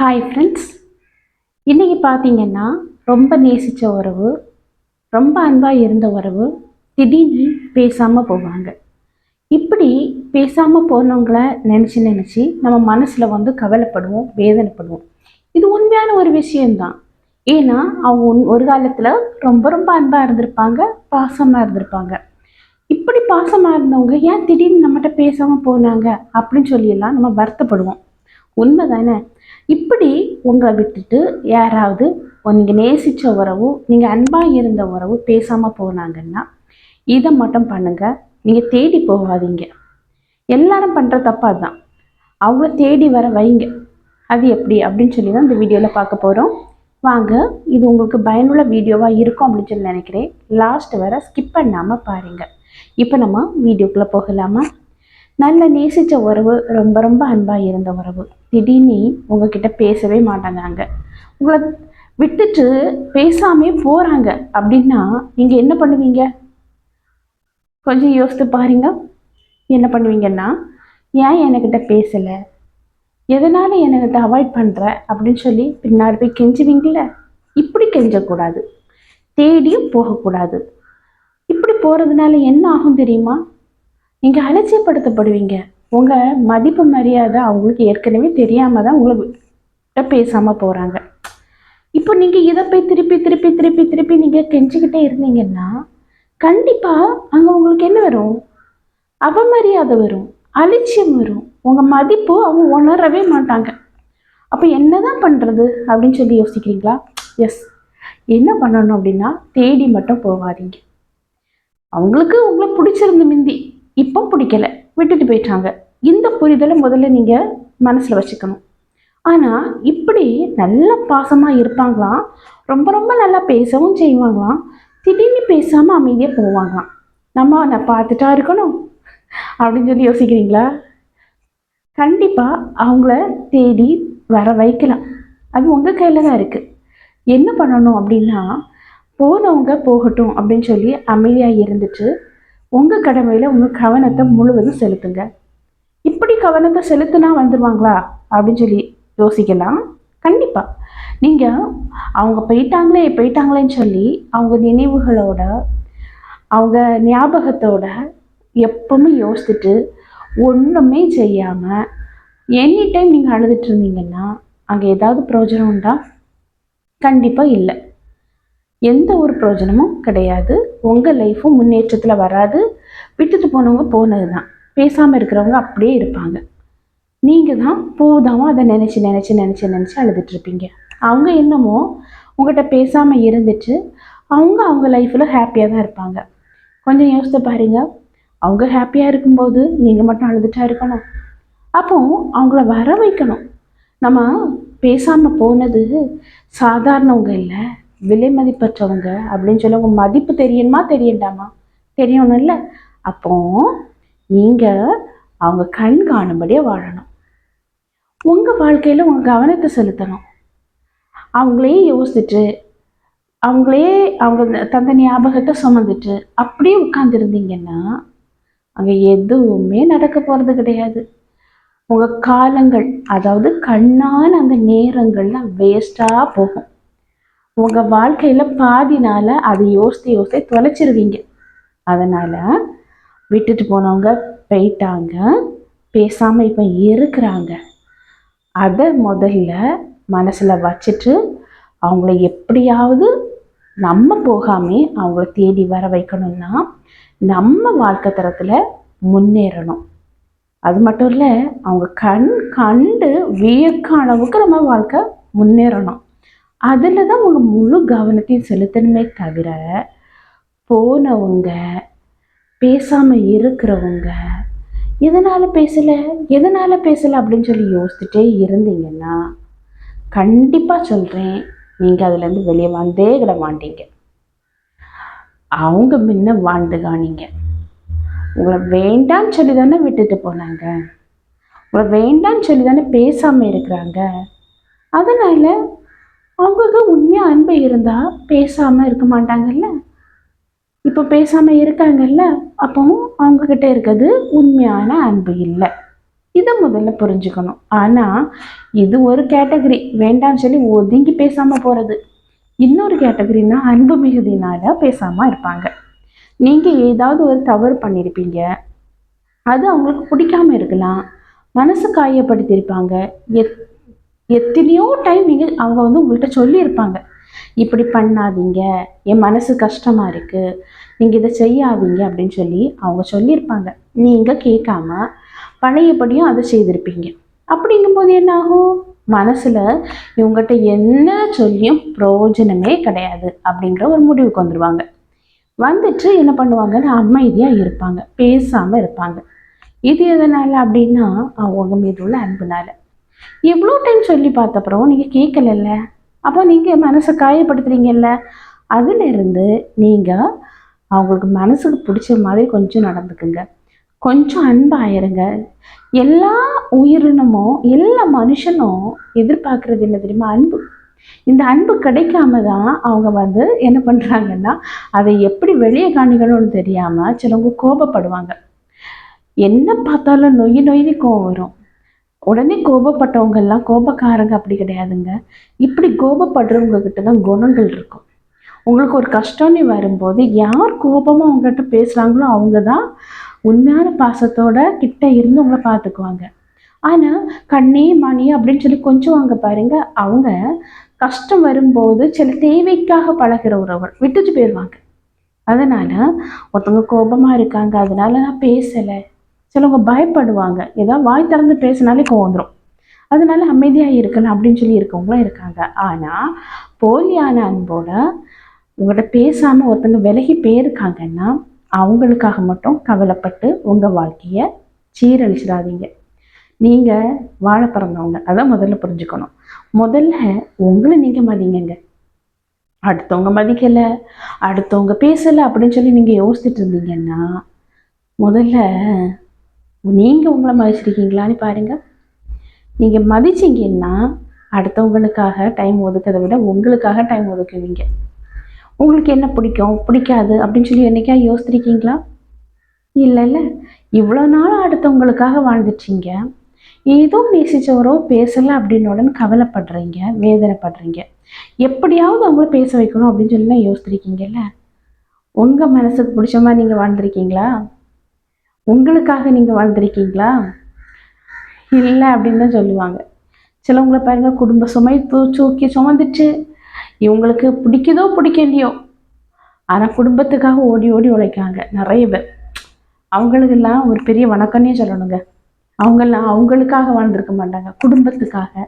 Hi friends இன்றைக்கி பார்த்தீங்கன்னா ரொம்ப நேசித்த உறவு ரொம்ப அன்பாக இருந்த உறவு திடீர்னு பேசாமல் போவாங்க. இப்படி பேசாமல் போனவங்கள நினச்சி நினச்சி நம்ம மனசில் வந்து கவலைப்படுவோம் வேதனைப்படுவோம். இது உண்மையான ஒரு விஷயம்தான். ஏன்னா அவங்க உன்- ஒரு காலத்தில் ரொம்ப ரொம்ப அன்பாக இருந்திருப்பாங்க பாசமாக இருந்திருப்பாங்க. இப்படி பாசமாக இருந்தவங்க ஏன் திடீர்னு நம்மகிட்ட பேசாமல் போனாங்க அப்படின்னு சொல்லியெல்லாம் நம்ம வருத்தப்படுவோம். உண்மை தானே இப்படி உங்களை விட்டுட்டு யாராவது நீங்கள் நேசித்த உறவு நீங்கள் அன்பாக இருந்த உறவு பேசாமல் போனாங்கன்னா இதை மட்டும் பண்ணுங்கள் நீங்கள் தேடி போகாதீங்க. எல்லாரும் பண்ணுற தப்பாக தான் அவங்கள தேடி வர வைங்க. அது எப்படி? அப்படின்னு சொல்லி தான் இந்த வீடியோவில் பார்க்க போகிறோம் வாங்க இது உங்களுக்கு பயனுள்ள வீடியோவாக இருக்கும் அப்படின்னு சொல்லி நினைக்கிறேன். லாஸ்ட் வர ஸ்கிப் பண்ணாமல் பாருங்கள் இப்போ நம்ம வீடியோக்குள்ளே போகலாமா? நல்ல நேசித்த உறவு ரொம்ப ரொம்ப அன்பாக இருந்த உறவு. திடீர்னு உங்ககிட்ட பேசவே மாட்டாங்க உங்களை விட்டுட்டு பேசாமே போகிறாங்க அப்படின்னா நீங்கள் என்ன பண்ணுவீங்க? கொஞ்சம் யோசித்து பாருங்க. என்ன பண்ணுவீங்கன்னா ஏன் என்கிட்ட பேசலை? எதனால் என்கிட்ட அவாய்ட் பண்ணுற அப்படின்னு சொல்லி பின்னாடி போய் கெஞ்சுவீங்கள? இப்படி கெஞ்சக்கூடாது. தேடியும் போகக்கூடாது. இப்படி போகிறதுனால என்ன ஆகும் தெரியுமா? நீங்கள் அலட்சியப்படுத்தப்படுவீங்க. உங்கள் மதிப்பு மரியாதை அவங்களுக்கு ஏற்கனவே தெரியாமல் தான் உங்களுக்கு பேசாமல் போகிறாங்க இப்போ நீங்கள் இதை போய் திருப்பி திருப்பி திருப்பி திருப்பி நீங்கள் கெஞ்சிக்கிட்டே இருந்தீங்கன்னா கண்டிப்பாக அங்கே உங்களுக்கு என்ன வரும்? அவமரியாதை வரும் அலட்சியம் வரும். உங்கள் மதிப்பு அவங்க உணரவே மாட்டாங்க. அப்போ என்னதான் பண்ணுறது அப்படின்னு சொல்லி யோசிக்கிறீங்களா? எஸ் என்ன பண்ணணும் அப்படின்னா தேடி மட்டும் போகாதீங்க. அவங்களுக்கு உங்களை பிடிச்சிருந்து மிந்தி. இப்போ பிடிக்கல. விட்டுட்டு போயிட்டாங்க. இந்த புரிதலை முதல்ல நீங்கள் மனசில் வச்சுக்கணும். ஆனால் இப்படி நல்ல பாசமாக இருப்பாங்களாம். ரொம்ப ரொம்ப நல்லா பேசவும் செய்வாங்களாம். திடீர்னு பேசாமல் அமைதியாக போவாங்களாம். நம்ம நான் பார்த்துட்டா இருக்கணும். அப்படின்னு சொல்லி யோசிக்கிறீங்களா? கண்டிப்பாக அவங்கள தேடி வர வைக்கலாம். அது உங்கள் கையில் தான் இருக்குது என்ன பண்ணணும் அப்படின்னா போனவங்க போகட்டும் அப்படின்னு சொல்லி அமைதியாக இருந்துட்டு உங்கள் கடமையில் உங்கள் கவனத்தை முழுவதும் செலுத்துங்க. இப்படி கவனத்தை செலுத்தினா வந்துடுவாங்களா அப்படின்னு சொல்லி யோசிக்கலாம். கண்டிப்பாக நீங்கள் அவங்க போயிட்டாங்களே போயிட்டாங்களேன்னு சொல்லி அவங்க நினைவுகளோட அவங்க ஞாபகத்தோட எப்பவுமே யோசிச்சுட்டு ஒன்றுமே செய்யாமல் எனி டைம் நீங்கள் அழுதுட்டு இருந்தீங்கன்னா அங்கே ஏதாவது பிரயோஜனம் உண்டா? கண்டிப்பாக இல்லை. எந்த ஒரு பிரயோஜனமும் கிடையாது. உங்கள் லைஃப்பும் முன்னேற்றத்தில் வராது. விட்டுட்டு போனவங்க போனது தான் பேசாமல் இருக்கிறவங்க அப்படியே இருப்பாங்க. நீங்கள் தான் போதாமல் அதை நினச்சி நினச்சி நினச்சி நினச்சி அழுதுட்ருப்பீங்க அவங்க என்னமோ உங்கள்கிட்ட பேசாமல் இருந்துட்டு அவங்க அவங்க லைஃப்பில் ஹாப்பியாக தான் இருப்பாங்க. கொஞ்சம் யோசித்து பாருங்க. அவங்க ஹாப்பியாக இருக்கும்போது நீங்கள் மட்டும் அழுதுட்டா இருக்கணும். அப்போ அவங்கள வர வைக்கணும் நம்ம பேசாமல் போனது சாதாரணவங்க இல்லை. விலை மதிப்பற்றவங்க அப்படின்னு சொல்லி உங்கள் மதிப்பு தெரியணுமா தெரியண்டாமா தெரியணும் இல்லை அப்போ நீங்கள் அவங்க கண் காணும்படியாக வாழணும். உங்கள் வாழ்க்கையில் உங்கள் கவனத்தை செலுத்தணும். அவங்களே யோசிச்சுட்டு அவங்களே அவங்க தந்த ஞாபகத்தை சுமந்துட்டு அப்படியே உட்காந்துருந்தீங்கன்னா அங்கே எதுவுமே நடக்க போகிறது கிடையாது. உங்கள் காலங்கள் அதாவது கண்ணான அந்த நேரங்கள்லாம் வேஸ்ட்டாக போகும். உங்கள் வாழ்க்கையில் பாதி நாளை அதை யோசித்து யோசித்து தொலைச்சிருவீங்க. அதனால் விட்டுட்டு போனவங்க போயிட்டாங்க. பேசாமல் இப்போ இருக்கிறாங்க. அதை முதல்ல மனசில் வச்சுட்டு அவங்கள எப்படியாவது நம்ம போகாமே அவங்கள தேடி வர வைக்கணும்னா நம்ம வாழ்க்கை தரத்தில் முன்னேறணும். அது மட்டும் இல்லை அவங்க கண் கண்டு வியக்க அளவுக்கு நம்ம வாழ்க்கை முன்னேறணும். அதில் தான் உங்கள் முழு கவனத்தையும் செலுத்தணுமே தவிர போனவங்க பேசாமல் இருக்கிறவங்க எதனால் பேசலை எதனால் பேசலை அப்படின்னு சொல்லி யோசிச்சுட்டே இருந்தீங்கன்னா கண்டிப்பாக சொல்கிறேன் நீங்கள் அதுலேருந்து வெளியே வந்தே கிட மாட்டீங்க. அவங்க முன்ன வாழ்ந்து காணிங்க. உங்களை வேண்டான்னு சொல்லி தானே விட்டுட்டு போனாங்க. உங்களை வேண்டான்னு சொல்லி தானே பேசாமல் இருக்கிறாங்க. அதனால் அவங்களுக்கு உண்மையாக அன்பு இருந்தால் பேசாமல் இருக்க மாட்டாங்கல்ல? இப்போ பேசாமல் இருக்காங்கல்ல அப்போ அவங்கக்கிட்ட இருக்கிறது உண்மையான அன்பு இல்லை. இதை முதல்ல புரிஞ்சுக்கணும். ஆனால் இது ஒரு கேட்டகரி. வேண்டாம்னு சொல்லி ஒதுங்கி பேசாமல் போகிறது இன்னொரு கேட்டகரினா அன்பு மிகுதினால பேசாமல் இருப்பாங்க. நீங்கள் ஏதாவது ஒரு தவறு பண்ணியிருப்பீங்க அது அவங்களுக்கு பிடிக்காம இருக்கலாம். மனசு காயப்படுத்தியிருப்பாங்க. எத் எத்தனையோ டைம் நீங்கள் அவங்க வந்து உங்கள்கிட்ட சொல்லியிருப்பாங்க. இப்படி பண்ணாதீங்க என் மனசு கஷ்டமாக இருக்குது நீங்கள் இதை செய்யாதீங்க அப்படின்னு சொல்லி அவங்க சொல்லியிருப்பாங்க. நீங்கள் கேட்காம பழையபடியும் அதை செய்திருப்பீங்க. அப்படிங்கும்போது என்ன ஆகும்? மனசில் இவங்ககிட்ட என்ன சொல்லியும் பிரயோஜனமே கிடையாது அப்படிங்கிற ஒரு முடிவுக்கு வந்துடுவாங்க வந்துட்டு என்ன பண்ணுவாங்கன்னா அமைதியாக இருப்பாங்க பேசாமல் இருப்பாங்க. இது எதனால் அப்படின்னா அவங்க மீது உள்ள அன்புனால். எவ்வளோ டைம் சொல்லி பார்த்தப்பறம் நீங்கள் கேட்கலல்ல? அப்போ நீங்கள் மனசை காயப்படுத்துறீங்கல்ல? அதிலிருந்து நீங்கள் அவங்களுக்கு மனசுக்கு பிடிச்ச மாதிரி கொஞ்சம் நடந்துக்குங்க. கொஞ்சம் அன்பாயிருங்க எல்லா உயிரினமும் எல்லா மனுஷனும் எதிர்பார்க்கறது என்ன தெரியுமா? அன்பு. இந்த அன்பு கிடைக்காம தான் அவங்க வந்து என்ன பண்ணுறாங்கன்னா அதை எப்படி வெளியே காணிக்கணும்னு தெரியாமல் சிலவங்க கோபப்படுவாங்க. என்ன பார்த்தாலும் நொய் நொய்னு கோபம் வரும். உடனே கோபப்பட்டவங்க எல்லாம் கோபக்காரங்க அப்படி கிடையாதுங்க. இப்படி கோபப்படுறவங்க கிட்ட தான் குணங்கள் இருக்கும். உங்களுக்கு ஒரு கஷ்டம்னு வரும்போது யார் கோபமாக அவங்ககிட்ட பேசுகிறாங்களோ அவங்க தான் உண்மையான பாசத்தோட கிட்ட இருந்து உங்களை பார்த்துக்குவாங்க. ஆனால் கண்ணே மணி அப்படின்னு சொல்லி கொஞ்சம் அங்கே பாருங்க. அவங்க கஷ்டம் வரும்போது சில தேவைக்காக பழகிற ஒருவர் விட்டுட்டு போயிடுவாங்க அதனால் ஒருத்தவங்க கோபமாக இருக்காங்க. அதனால நான் பேசலை. சிலவங்க பயப்படுவாங்க. ஏதாவது வாய் திறந்து பேசினாலே கோவம் வந்துடும் அதனால அமைதியாக இருக்கணும் அப்படின்னு சொல்லி இருக்கவங்களும் இருக்காங்க. ஆனால் போலியான அன்போட உங்கள்கிட்ட பேசாமல் ஒருத்தங்க விலகி போயிருக்காங்கன்னா அவங்களுக்காக மட்டும் கவலைப்பட்டு உங்கள் வாழ்க்கையை சீரழிச்சிடாதீங்க. நீங்கள் வாழ பிறந்தவங்க. அதான் முதல்ல புரிஞ்சுக்கணும். முதல்ல உங்களை நீங்கள் மதிங்கங்க. அடுத்தவங்க மதிக்கலை அடுத்தவங்க பேசலை அப்படின்னு சொல்லி நீங்கள் யோசிச்சுட்டு இருந்தீங்கன்னா முதல்ல நீங்கள் உங்களை மதிச்சிருக்கீங்களான்னு பாருங்கள் நீங்கள் மதிச்சிங்கன்னா அடுத்தவங்களுக்காக டைம் ஒதுக்கிறத விட உங்களுக்காக டைம் ஒதுக்குவீங்க. உங்களுக்கு என்ன பிடிக்கும்? பிடிக்காது அப்படின்னு சொல்லி என்னைக்கா யோசிச்சிருக்கீங்களா? இல்லை இல்லை இவ்வளோ நாள் அடுத்தவங்களுக்காக வாழ்ந்துட்டீங்க. ஏதோ நேசித்தவரோ பேசலை அப்படின்னு உடனே கவலைப்படுறீங்க வேதனைப்படுறீங்க. எப்படியாவது அவங்கள பேச வைக்கணும் அப்படின்னு சொல்லி யோசிச்சிருக்கீங்கல்ல. உங்கள் மனசுக்கு பிடிச்ச மாதிரி நீங்கள் வாழ்ந்துருக்கீங்களா? உங்களுக்காக நீங்கள் வாழ்ந்துருக்கீங்களா? இல்லை அப்படின்னு தான் சொல்லுவாங்க. சிலவங்களை பாருங்க குடும்ப சுமை தூக்கி சுமந்துச்சு இவங்களுக்கு பிடிக்குதோ பிடிக்கலையோ ஆனால் குடும்பத்துக்காக ஓடி ஓடி உழைக்காங்க நிறைய பேர். அவங்களுக்கெல்லாம் ஒரு பெரிய வணக்கம்னே சொல்லணுங்க. அவங்கெல்லாம் அவங்களுக்காக வாழ்ந்திருக்க மாட்டாங்க. குடும்பத்துக்காக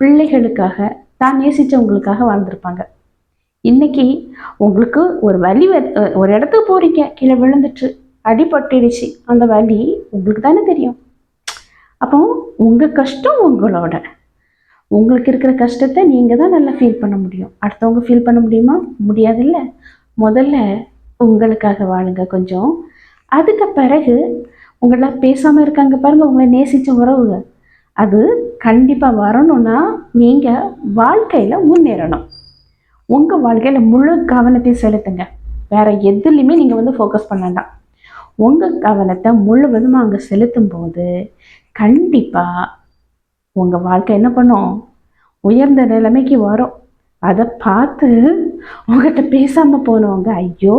பிள்ளைகளுக்காக தான் நேசித்தவங்களுக்காக வாழ்ந்திருப்பாங்க. இன்னைக்கு உங்களுக்கு ஒரு வழி வ- ஒரு இடத்துக்கு போகிறீங்க கீழே விழுந்துட்டு. அடிபட்டுடுச்சு. அந்த வலி உங்களுக்கு தானே தெரியும். அப்போ உங்கள் கஷ்டம் உங்களோட. உங்களுக்கு இருக்கிற கஷ்டத்தை நீங்கள் தான் நல்லா ஃபீல் பண்ண முடியும். அடுத்தவங்க ஃபீல் பண்ண முடியுமா? முடியாதில்ல. முதல்ல உங்களுக்காக வாழுங்க கொஞ்சம். அதுக்கு பிறகு உங்களை பேசாமல் இருக்காங்க பாருங்கள் உங்களை நேசித்த உறவுங்க. அது கண்டிப்பாக வரணும்னா நீங்கள் வாழ்க்கையில் முன்னேறணும். உங்கள் வாழ்க்கையில் முழு கவனத்தையும் செலுத்துங்க. வேறு எதுலேயுமே நீங்கள் வந்து ஃபோக்கஸ் பண்ண வேண்டாம். உங்கள் கவனத்தை முழுவதும் அங்கே செலுத்தும் போது கண்டிப்பாக உங்கள் வாழ்க்கை என்ன பண்ணும்? உயர்ந்த நிலைமைக்கு வரும். அதை பார்த்து உங்ககிட்ட பேசாமல் போனவங்க ஐயோ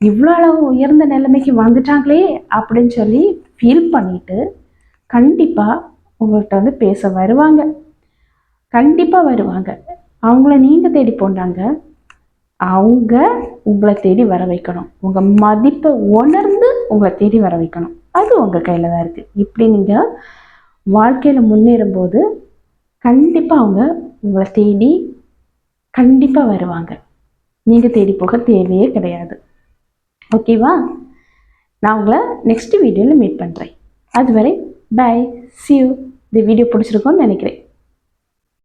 இவ்வளோ அளவு உயர்ந்த நிலைமைக்கு வந்துட்டாங்களே அப்படின்னு சொல்லி ஃபீல் பண்ணிட்டு கண்டிப்பாக உங்கள்கிட்ட வந்து பேச வருவாங்க. கண்டிப்பாக வருவாங்க. அவங்கள நீங்கள் தேடி போண்டாங்க அவங்க உங்களை தேடி வர வைக்கணும். உங்கள் மதிப்பை உணர்ந்து உங்களை தேடி வர வைக்கணும். அது உங்கள் கையில் தான் இருக்குது இப்படி நீங்கள் வாழ்க்கையில் முன்னேறும்போது கண்டிப்பாக அவங்க உங்களை தேடி கண்டிப்பாக வருவாங்க. நீங்கள் தேடி போக தேவையே கிடையாது. ஓகேவா நான் உங்களை நெக்ஸ்ட் வீடியோவில் மீட் பண்ணுறேன் அதுவரை பை சியூ இந்த வீடியோ பிடிச்சிருக்கோன்னு நினைக்கிறேன்.